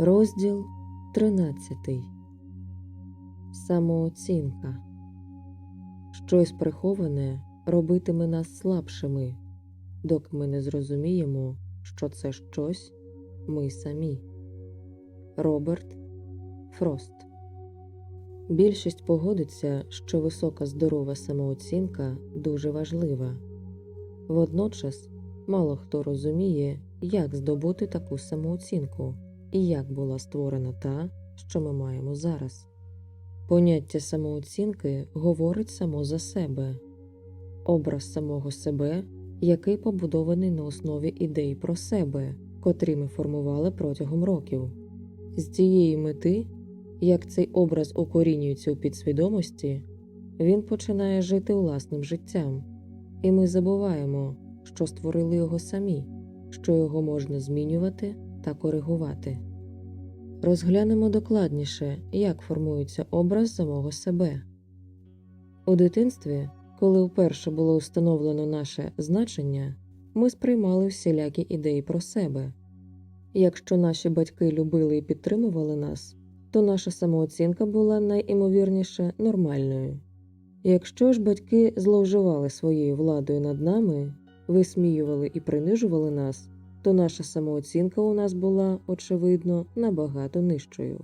Розділ 13. Самооцінка. Щось приховане робитиме нас слабшими, доки ми не зрозуміємо, що це щось ми самі. Роберт Фрост. Більшість погодиться, що висока здорова самооцінка дуже важлива. Водночас мало хто розуміє, як здобути таку самооцінку і як була створена та, що ми маємо зараз. Поняття самооцінки говорить само за себе, образ самого себе, який побудований на основі ідей про себе, котрі ми формували протягом років. З цієї мети, як цей образ укорінюється у підсвідомості, він починає жити власним життям, і ми забуваємо, що створили його самі, що його можна змінювати та коригувати. Розглянемо докладніше, як формується образ самого себе. У дитинстві, коли вперше було встановлено наше значення, ми сприймали всілякі ідеї про себе. Якщо наші батьки любили і підтримували нас, то наша самооцінка була найімовірніше нормальною. Якщо ж батьки зловживали своєю владою над нами, висміювали і принижували нас, то наша самооцінка у нас була, очевидно, набагато нижчою.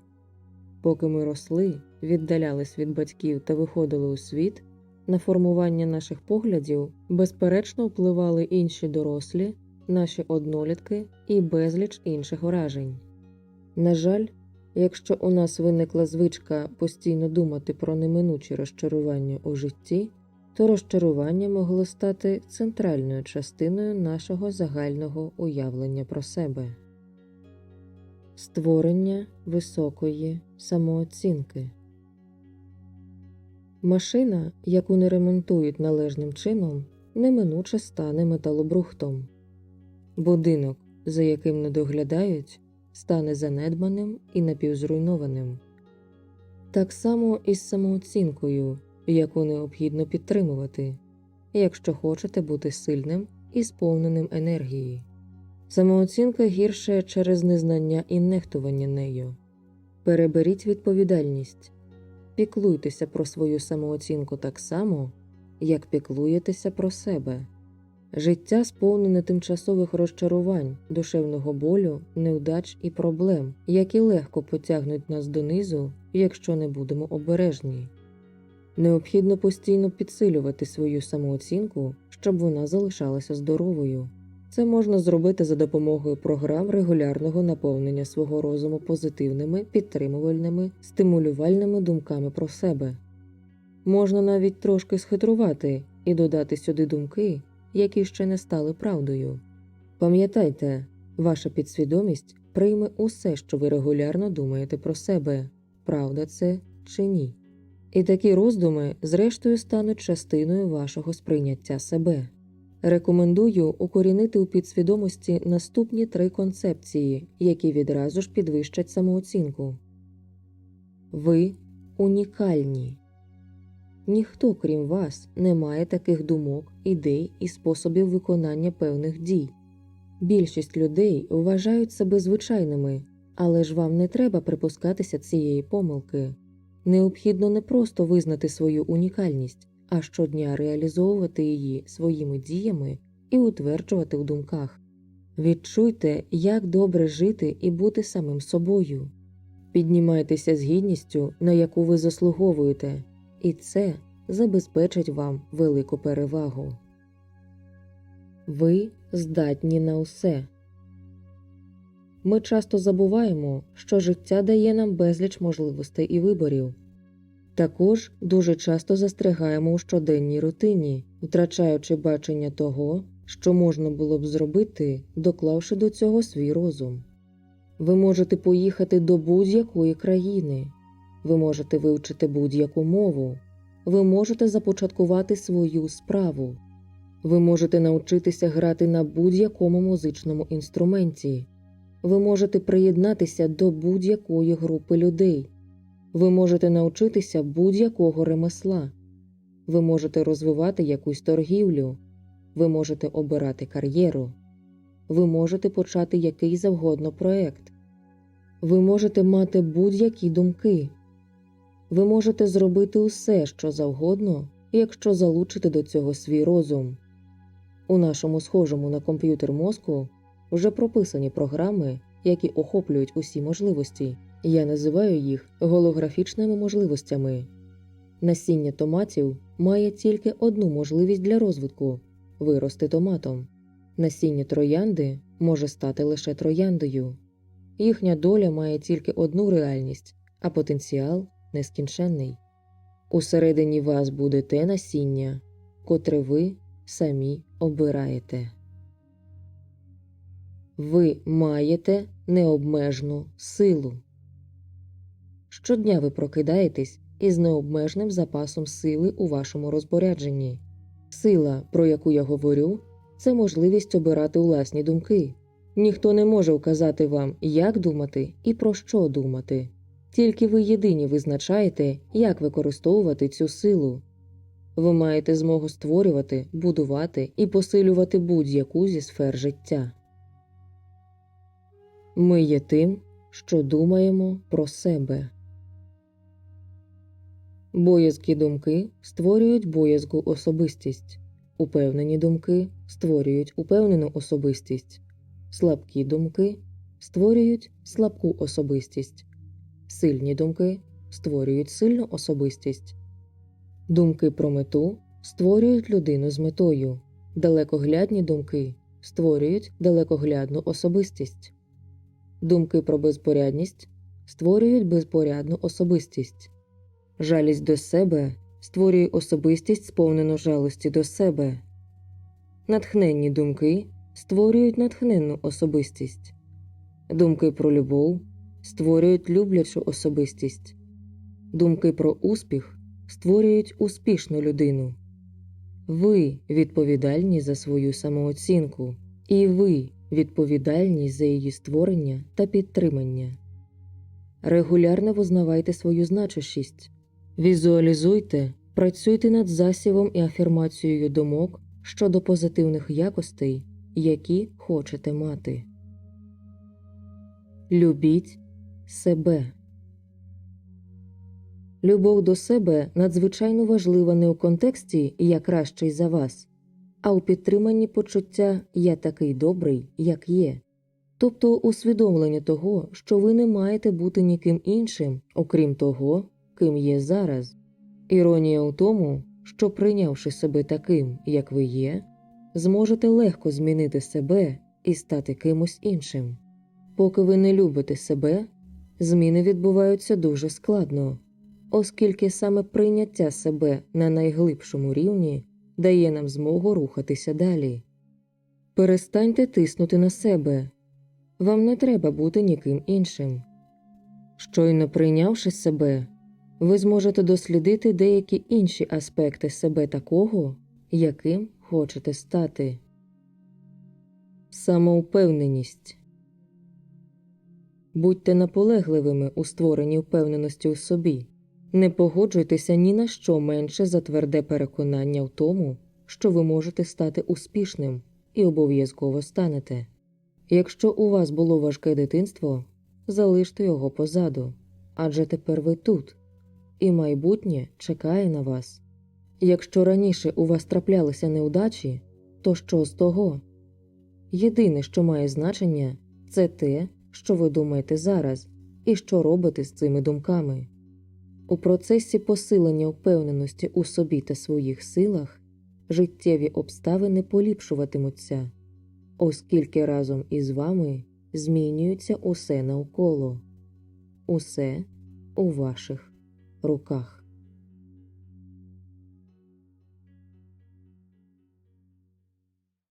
Поки ми росли, віддалялись від батьків та виходили у світ, на формування наших поглядів безперечно впливали інші дорослі, наші однолітки і безліч інших вражень. На жаль, якщо у нас виникла звичка постійно думати про неминучі розчарування у житті, то розчарування могло стати центральною частиною нашого загального уявлення про себе. Створення високої самооцінки. Машина, яку не ремонтують належним чином, неминуче стане металобрухтом. Будинок, за яким не доглядають, стане занедбаним і напівзруйнованим. Так само і з самооцінкою, яку необхідно підтримувати, якщо хочете бути сильним і сповненим енергії. Самооцінка гірше через незнання і нехтування нею. Переберіть відповідальність, піклуйтеся про свою самооцінку так само, як піклуєтеся про себе. Життя сповнене тимчасових розчарувань, душевного болю, невдач і проблем, які легко потягнуть нас донизу, якщо не будемо обережні. Необхідно постійно підсилювати свою самооцінку, щоб вона залишалася здоровою. Це можна зробити за допомогою програм регулярного наповнення свого розуму позитивними, підтримувальними, стимулювальними думками про себе. Можна навіть трошки схитрувати і додати сюди думки, які ще не стали правдою. Пам'ятайте, ваша підсвідомість прийме усе, що ви регулярно думаєте про себе, правда це чи ні. І такі роздуми, зрештою, стануть частиною вашого сприйняття себе. Рекомендую укорінити у підсвідомості наступні три концепції, які відразу ж підвищать самооцінку. Ви унікальні. Ніхто, крім вас, не має таких думок, ідей і способів виконання певних дій. Більшість людей вважають себе звичайними, але ж вам не треба припускатися цієї помилки. Необхідно не просто визнати свою унікальність, а щодня реалізовувати її своїми діями і утверджувати у думках. Відчуйте, як добре жити і бути самим собою. Піднімайтеся з гідністю, на яку ви заслуговуєте, і це забезпечить вам велику перевагу. Ви здатні на усе. Ми часто забуваємо, що життя дає нам безліч можливостей і виборів. Також дуже часто застрягаємо у щоденній рутині, втрачаючи бачення того, що можна було б зробити, доклавши до цього свій розум. Ви можете поїхати до будь-якої країни, ви можете вивчити будь-яку мову, ви можете започаткувати свою справу, ви можете навчитися грати на будь-якому музичному інструменті, ви можете приєднатися до будь-якої групи людей. Ви можете навчитися будь-якого ремесла, ви можете розвивати якусь торгівлю, ви можете обирати кар'єру, ви можете почати який завгодно проект. Ви можете мати будь-які думки. Ви можете зробити усе, що завгодно, якщо залучите до цього свій розум. У нашому схожому на комп'ютер мозку вже прописані програми, які охоплюють усі можливості. Я називаю їх голографічними можливостями. Насіння томатів має тільки одну можливість для розвитку вирости томатом. Насіння троянди може стати лише трояндою. Їхня доля має тільки одну реальність, а потенціал нескінченний. Усередині вас буде те насіння, котре ви самі обираєте. Ви маєте необмежну силу. Щодня ви прокидаєтесь із необмежним запасом сили у вашому розпорядженні. Сила, про яку я говорю, це можливість обирати власні думки. Ніхто не може вказати вам, як думати і про що думати. Тільки ви єдині визначаєте, як використовувати цю силу. Ви маєте змогу створювати, будувати і посилювати будь-яку зі сфер життя. Ми є тим, що думаємо про себе. Боязкі думки створюють боязку особистість. Упевнені думки створюють упевнену особистість. Слабкі думки створюють слабку особистість. Сильні думки створюють сильну особистість. Думки про мету створюють людину з метою. Далекоглядні думки створюють далекоглядну особистість. Думки про безпорядність створюють безпорядну особистість. Жалість до себе створює особистість, сповнену жалості до себе. Натхненні думки створюють натхненну особистість. Думки про любов створюють люблячу особистість. Думки про успіх створюють успішну людину. Ви відповідальні за свою самооцінку, і ви відповідальні за її створення та підтримання. Регулярно визнавайте свою значущість. Візуалізуйте, працюйте над засівом і афірмацією думок щодо позитивних якостей, які хочете мати. Любіть себе. Любов до себе надзвичайно важлива не у контексті Я кращий за вас, а у підтриманні почуття Я такий добрий, як є, тобто усвідомлення того, що ви не маєте бути ніким іншим, окрім того, ким є зараз. Іронія у тому, що прийнявши себе таким, як ви є, зможете легко змінити себе і стати кимось іншим. Поки ви не любите себе, зміни відбуваються дуже складно, оскільки саме прийняття себе на найглибшому рівні дає нам змогу рухатися далі. Перестаньте тиснути на себе. Вам не треба бути ніким іншим. Щойно прийнявши себе, ви зможете дослідити деякі інші аспекти себе такого, яким хочете стати. Самоупевненість Будьте наполегливими у створенні впевненості у собі. Не погоджуйтеся ні на що менше за тверде переконання в тому, що ви можете стати успішним і обов'язково станете. Якщо у вас було важке дитинство, залиште його позаду, адже тепер ви тут, і майбутнє чекає на вас. Якщо раніше у вас траплялися неудачі, то що з того? Єдине, що має значення, це те, що ви думаєте зараз, і що робите з цими думками. У процесі посилення впевненості у собі та своїх силах життєві обставини поліпшуватимуться, оскільки разом із вами змінюється усе навколо, усе у ваших руках.